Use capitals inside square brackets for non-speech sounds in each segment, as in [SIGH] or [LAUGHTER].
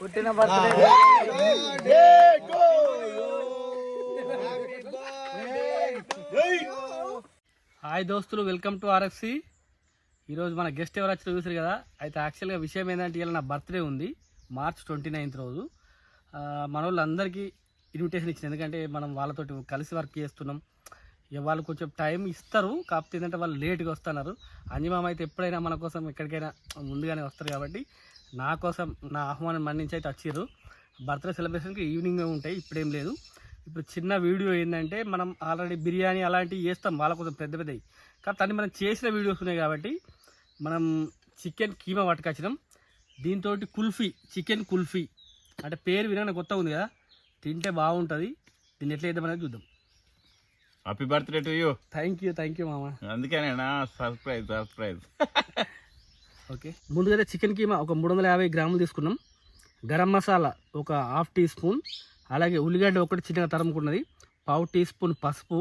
పుట్టిన birthday. Hi దోస్తులు welcome to RFC. ఈరోజు మన గెస్ట్ ఎవరు వచ్చి చూసారు కదా? అయితే యాక్చువల్గా విషయం ఏంటంటే ఇలా నా బర్త్డే ఉంది మార్చ్ ట్వంటీ నైన్త్ రోజు. మన వాళ్ళందరికీ ఇన్విటేషన్ ఇచ్చింది. ఎందుకంటే మనం వాళ్ళతోటి కలిసి వర్క్ చేస్తున్నాం. ఇక వాళ్ళు కొంచెం టైం ఇస్తారు కాకపోతే ఏంటంటే వాళ్ళు లేట్గా వస్తున్నారు. అంజమామ అయితే ఎప్పుడైనా మన కోసం ఎక్కడికైనా ముందుగానే వస్తారు కాబట్టి నా కోసం నా ఆహ్వానం మన్నించి అయితే వచ్చిర్రు. బర్త్డే సెలబ్రేషన్కి ఈవినింగ్ ఉంటాయి ఇప్పుడేం లేదు. ఇప్పుడు చిన్న వీడియో ఏంటంటే మనం ఆల్రెడీ బిర్యానీ అలాంటివి చేస్తాం వాళ్ళ కోసం పెద్ద పెద్దవి అన్ని మనం చేసిన వీడియోస్ ఉన్నాయి కాబట్టి మనం చికెన్ కీమా పట్టుకొచ్చినాం. దీంతో కుల్ఫీ చికెన్ కుల్ఫీ. అంటే పేరు వినగానే కొత్త ఉంది కదా తింటే బాగుంటుంది. దీన్ని ఎట్లా చేద్దామనేది చూద్దాం. Happy birthday to you thank you thank you మామ. అందుకేనేనా సర్ప్రైజ్ సర్ప్రైజ్ [LAUGHS] ఓకే. ముందుగా చికెన్ కీమా ఒక మూడు వందల యాభై గ్రాములు తీసుకున్నాం. గరం మసాలా ఒక హాఫ్ టీ స్పూన్ అలాగే ఉల్లిగడ్డ ఒకటి చిన్నగా తరుముకున్నది పావు టీ స్పూన్ పసుపు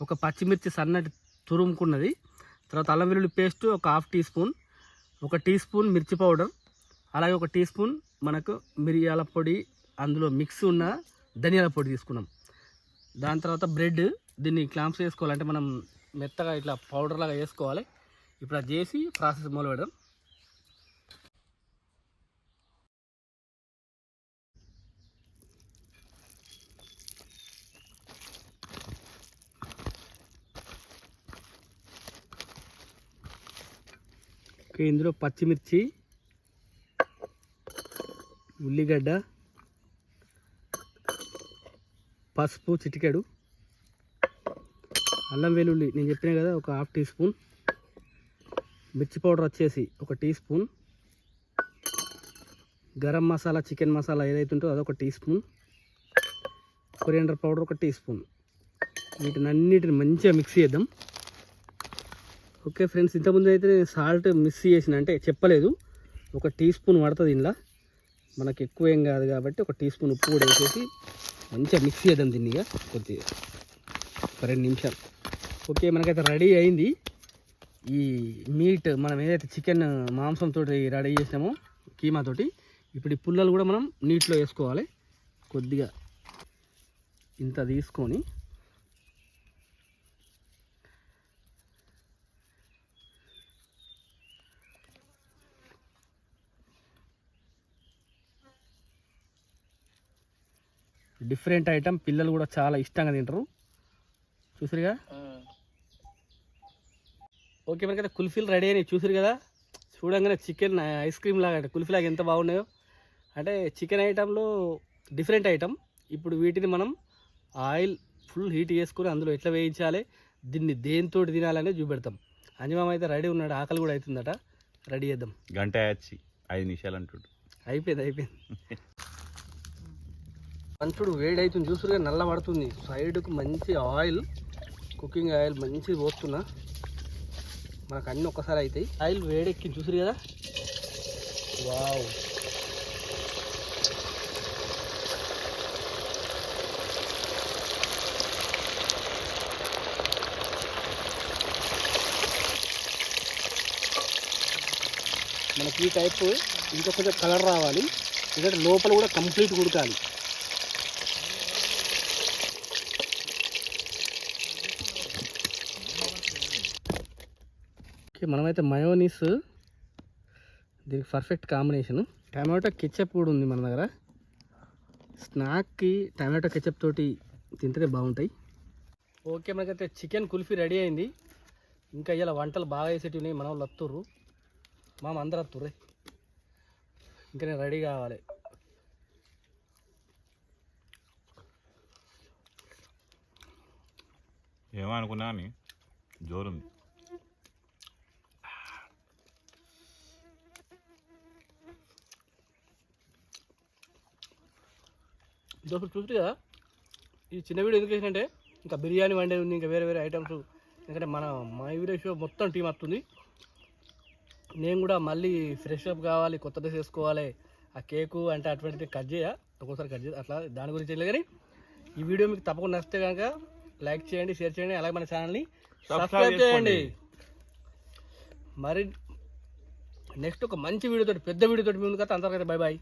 ఒక పచ్చిమిర్చి సన్నటి తురుముకున్నది తర్వాత అల్లం వెల్లుల్లి పేస్ట్ ఒక హాఫ్ టీ స్పూన్ ఒక టీ స్పూన్ మిర్చి పౌడర్ అలాగే ఒక టీ స్పూన్ మనకు మిరియాల పొడి అందులో మిక్స్ ఉన్న ధనియాల పొడి తీసుకున్నాం. దాని తర్వాత బ్రెడ్ దీన్ని క్లాంప్స్ వేసుకోవాలంటే మనం మెత్తగా ఇట్లా పౌడర్ లాగా వేసుకోవాలి. ఇప్పుడు అది చేసి ప్రాసెస్ మొదలు పెడదాం ఇందులో పచ్చిమిర్చి ఉల్లిగడ్డ పసుపు చిటికెడు అల్లం వెల్లుల్లి. నేను చెప్పిన కదా ఒక హాఫ్ టీ స్పూన్. మిర్చి పౌడర్ వచ్చేసి ఒక teaspoon. Garam masala chicken masala ఏదైతే ఉంటుందో అదొక టీ స్పూన్. కొరియండర్ పౌడర్ ఒక టీ స్పూన్. వీటిని అన్నిటిని మంచిగా మిక్స్ చేద్దాం. ఓకే ఫ్రెండ్స్ ఇంతకుముందు అయితే నేను సాల్ట్ మిక్స్ చేసిన అంటే చెప్పలేదు. ఒక టీ స్పూన్ పడుతుంది ఇందులో. మనకి ఎక్కువ ఏం కాదు కాబట్టి ఒక టీ స్పూన్ ఉప్పు కూడా వేసేసి మంచిగా మిక్స్ చేద్దాం దీన్ని ఇక కొద్దిగా. ఒక రెండు నిమిషాలు. ఓకే మనకైతే రెడీ అయింది. ఈ మీట్ మనం ఏదైతే చికెన్ మాంసంతో రెడీ చేసినామో కీమాతోటి ఇప్పుడు ఈ పుల్లలు కూడా మనం నీటిలో వేసుకోవాలి. కొద్దిగా ఇంత తీసుకొని డిఫరెంట్ ఐటమ్ పిల్లలు కూడా చాలా ఇష్టంగా తింటారు. చూసారుగా? ఓకే మనకైతే కుల్ఫీలు రెడీ అయినాయి. చూసారు కదా? చూడంగానే చికెన్ ఐస్ క్రీమ్ లాగా అంటే కుల్ఫీ లాగా ఎంత బాగున్నాయో. అంటే చికెన్ ఐటెంలో డిఫరెంట్ ఐటమ్ ఇప్పుడు వీటిని మనం ఆయిల్ ఫుల్ హీట్ చేసుకొని అందులో ఎట్లా వేయించాలి దీన్ని దేనితో తినాలనే చూపెడతాం. అంజమామ అయితే రెడీ ఉన్నాడు ఆకలి కూడా అవుతుందట. రెడీ చేద్దాం. గంట ఐదు నిమిషాలు అంటుండు. అయిపోయింది అయిపోయింది. [LAUGHS] మంచుడు వేడి అవుతుంది చూసురుగా నల్ల పడుతుంది. సైడ్కు మంచి ఆయిల్ కుకింగ్ ఆయిల్ మంచి పోస్తున్నా. మనకు అన్నీ ఒక్కసారి అవుతాయి ఆయిల్ వేడెక్కి చూసురు కదా? వావ్. మనకి ఈ టైప్ ఇంకా కొంచెం కలర్ రావాలి. ఎందుకంటే లోపల కూడా కంప్లీట్ ఉడకాలి. ఓకే మనమైతే మయోనీస్ దీనికి పర్ఫెక్ట్ కాంబినేషన్ టమాటో కెచప్ కూడా ఉంది మన దగ్గర. స్నాక్కి టమాటో కెచప్ తోటి తింటేనే బాగుంటాయి. ఓకే మనకైతే చికెన్ కుల్ఫీ రెడీ అయింది. ఇంకా ఇలా వంటలు బాగా వేసేటివి ఉన్నాయి మన వాళ్ళు వస్తుర్రు మామ అందరు వస్తుర్రే ఇంకా నేను రెడీ కావాలి. ఏమనుకున్నా అని జోరుంది. దోస్తులు చూసి కదా? ఈ చిన్న వీడియో ఎందుకు వేసినంటే ఇంకా బిర్యానీ వండే ఉంది ఇంకా వేరే వేరే ఐటమ్స్ ఎందుకంటే మన మై వీడియో షో మొత్తం టీం వస్తుంది. నేను కూడా మళ్ళీ ఫ్రెష్ అప్ కావాలి కొత్త డ్రెస్ వేసుకోవాలి. ఆ కేకు అంటే అటువంటిది కట్ చేయ ఒక్కోసారి కట్ చేయ అట్లా దాని గురించి తెలియదు కానీ ఈ వీడియో మీకు తప్పకుండా నచ్చితే కనుక లైక్ చేయండి షేర్ చేయండి అలాగే మన ఛానల్ని సబ్స్క్రైబ్ చేయండి. మరి నెక్స్ట్ ఒక మంచి వీడియోతో పెద్ద వీడియోతో ముందుకు అందరికైతే బై బాయ్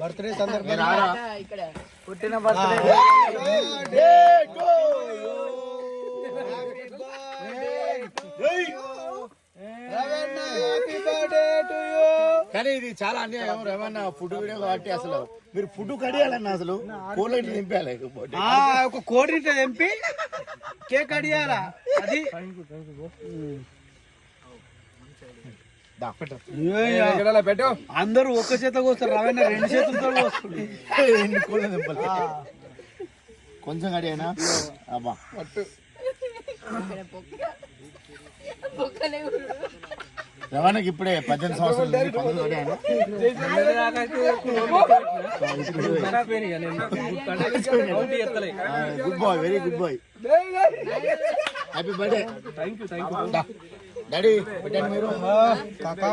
బర్త్డే సందర్భంగా. పుట్టిన బర్త్డే కానీ ఇది చాలా అన్యాయం. రమణ ఫుడ్ వీడియో కాబట్టి అసలు మీరు ఫుడ్ కడియాలన్న అసలు. కోలెట్ నింపాలి ఒక కోడి తెంపి కేక్ అడియాలా అది? పెట్టు. అందరూ ఒక్క చేత కోస్తారు రవణ రెండు చేతులతో కోస్తుంది కొంచెం కడియానా అబ్బా. రవాణాకి ఇప్పుడే పద్దెనిమిది సంవత్సరాలు good boy very good boy. Happy birthday thank you thank you daddy పెట్టండి మీరు. కాకా.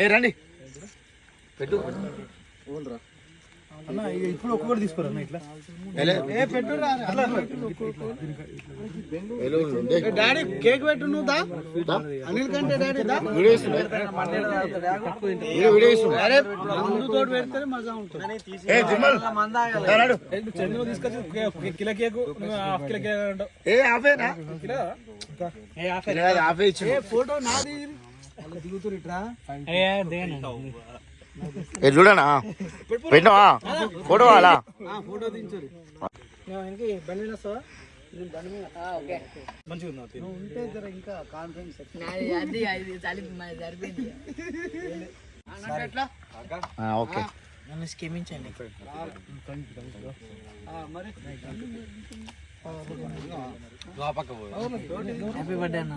ఏ రండి. పెట్టు. అన్న ఇప్పుడు ఒక్కొక్కటి తీసుకోరా ఇట్లా. డాడీ కేక్ పెట్టు నువ్వు దా. అనిల్ కంటే డాడీ దా. అరే మందు తోటి పెడితే మజా ఉంటుంది. తీసుకొచ్చి kilo cake half kilo cake అంటావు. ఏ ఆఫేనా కిలో? ఇలా కాదు, ఆఫే ఇచ్చిండు. ఫోటో నాది. అలా దిగుతురు ఇట్రా. ఏ చూడనా? పెట్టినావా ఫోటో అలా? ఫోటో బండి వస్తావా? ఓకే. నన్ను స్కెమించండి. మరి హ్యాపీ బర్త్డే అన్న.